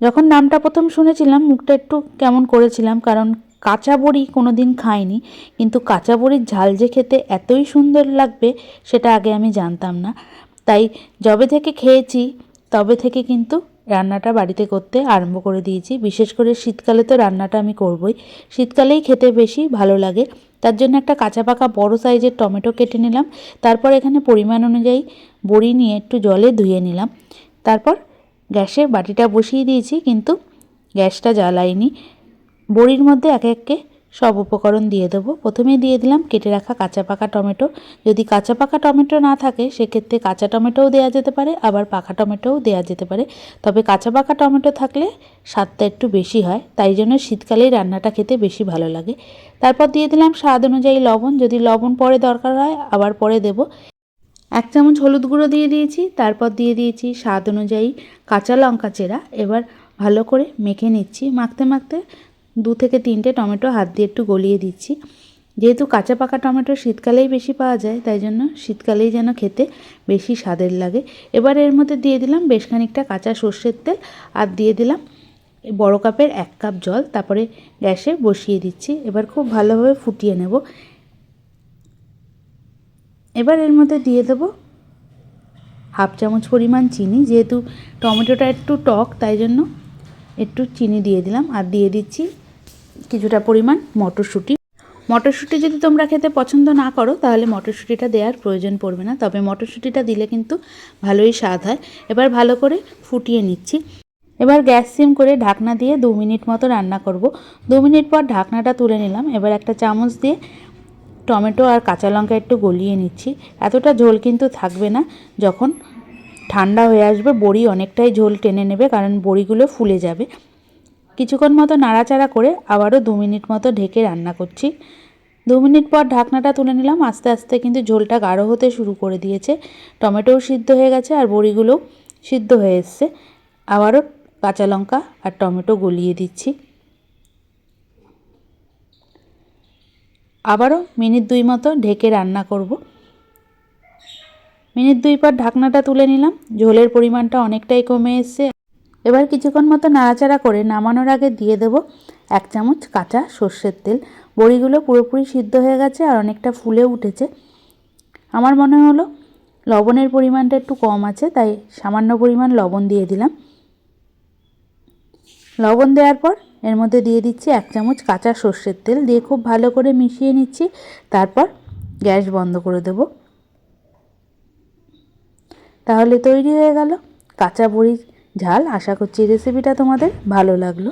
যখন নামটা প্রথম শুনেছিলাম, মুখটা একটু কেমন করেছিলাম, কারণ কাঁচা বড়ি কোনো দিন খাইনি, কিন্তু কাঁচা বড়ির ঝাল যে খেতে এতই সুন্দর লাগবে সেটা আগে আমি জানতাম না। তাই যবে থেকে খেয়েছি, তবে থেকে কিন্তু রান্নাটা বাড়িতে করতে আরম্ভ করে দিয়েছি। বিশেষ করে শীতকালে তো রান্নাটা আমি করবই। শীতকালেই খেতে বেশি ভালো লাগে। তার জন্য একটা কাঁচা পাকা বড় সাইজের টমেটো কেটে নিলাম। তারপর এখানে পরিমাণ অনুযায়ী বড়ি নিয়ে একটু জলে ধুয়ে নিলাম। তারপর গ্যাসে বাটিটা বসিয়ে দিয়েছি, কিন্তু গ্যাসটা জ্বালাইনি। বড়ির মধ্যে একে একে সব উপকরণ দিয়ে দেবো। প্রথমে দিয়ে দিলাম কেটে রাখা কাঁচা পাকা টমেটো। যদি কাঁচা পাকা টমেটো না থাকে, সেক্ষেত্রে কাঁচা টমেটোও দেওয়া যেতে পারে, আবার পাকা টমেটোও দেওয়া যেতে পারে। তবে কাঁচা পাকা টমেটো থাকলে স্বাদটা একটু বেশি হয়, তাই জন্য শীতকালেই রান্নাটা খেতে বেশি ভালো লাগে। তারপর দিয়ে দিলাম স্বাদ অনুযায়ী লবণ। যদি লবণ পরে দরকার হয়, আবার পরে দেবো। এক চামচ হলুদ গুঁড়ো দিয়ে দিয়েছি, তারপর দিয়ে দিয়েছি স্বাদ অনুযায়ী কাঁচা লঙ্কা চেরা। এবার ভালো করে মেখে নিচ্ছি। মাখতে মাখতে দু থেকে তিনটে টমেটো হাত দিয়ে একটু গলিয়ে দিচ্ছি। যেহেতু কাঁচা পাকা টমেটো শীতকালেই বেশি পাওয়া যায়, তাই জন্য শীতকালেই যেন খেতে বেশি স্বাদের লাগে। এবার এর মধ্যে দিয়ে দিলাম বেশ খানিকটা কাঁচা সর্ষের তেল আর দিয়ে দিলাম বড় কাপের এক কাপ জল। তারপরে গ্যাসে বসিয়ে দিচ্ছি। এবার খুব ভালোভাবে ফুটিয়ে নেব। এবার এর মধ্যে দিয়ে দেবো হাফ চামচ পরিমাণ চিনি, যেহেতু টমেটোটা একটু টক, তাই জন্য একটু চিনি দিয়ে দিলাম। আর দিয়ে দিচ্ছি কিছুটা পরিমাণ মটরশুঁটি। মটরশুঁটি যদি তোমরা খেতে পছন্দ না করো, তাহলে মটরশুঁটিটা দেওয়ার প্রয়োজন পড়বে না। তবে মটরশুঁটিটা দিলে কিন্তু ভালোই স্বাদ হয়। এবার ভালো করে ফুটিয়ে নিচ্ছি। এবার গ্যাস সিম করে ঢাকনা দিয়ে দু মিনিট মতো রান্না করব। দু মিনিট পর ঢাকনাটা তুলে নিলাম। এবার একটা চামচ দিয়ে টমেটো আর কাঁচা লঙ্কা একটু গলিয়ে নিচ্ছি। এতটা ঝোল কিন্তু থাকবে না। যখন ঠান্ডা হয়ে আসবে, বড়ি অনেকটাই ঝোল টেনে নেবে, কারণ বড়িগুলো ফুলে যাবে। কিছুক্ষণ মতো নাড়াচাড়া করে আবারও দু মিনিট মতো ঢেকে রান্না করছি। দু মিনিট পর ঢাকনাটা তুলে নিলাম। আস্তে আস্তে কিন্তু ঝোলটা গাঢ় হতে শুরু করে দিয়েছে। টমেটোও সিদ্ধ হয়ে গেছে আর বড়িগুলোও সিদ্ধ হয়ে এসছে। আবারও কাঁচা লঙ্কা আর টমেটো গলিয়ে দিচ্ছি। আবারও মিনিট দুই মতো ঢেকে রান্না করব। মিনিট দুই পর ঢাকনাটা তুলে নিলাম। ঝোলের পরিমাণটা অনেকটাই কমে এসছে। এবার কিছুক্ষণ মতো নাড়াচাড়া করে নামানোর আগে দিয়ে দেব এক চামচ কাঁচা সর্ষের তেল। বড়িগুলো পুরোপুরি সিদ্ধ হয়ে গেছে আর অনেকটা ফুলে উঠেছে। আমার মনে হলো লবণের পরিমাণটা একটু কম আছে, তাই সামান্য পরিমাণ লবণ দিয়ে দিলাম। লবণ দেওয়ার পর এর মধ্যে দিয়ে দিচ্ছি এক চামচ কাঁচা সর্ষের তেল দিয়ে খুব ভালো করে মিশিয়ে নিচ্ছি। তারপর গ্যাস বন্ধ করে দেব। তাহলে তৈরি হয়ে গেল। কাঁচা বড়ির ঝাল। আশা করছি রেসিপিটা তোমাদের ভালো লাগল।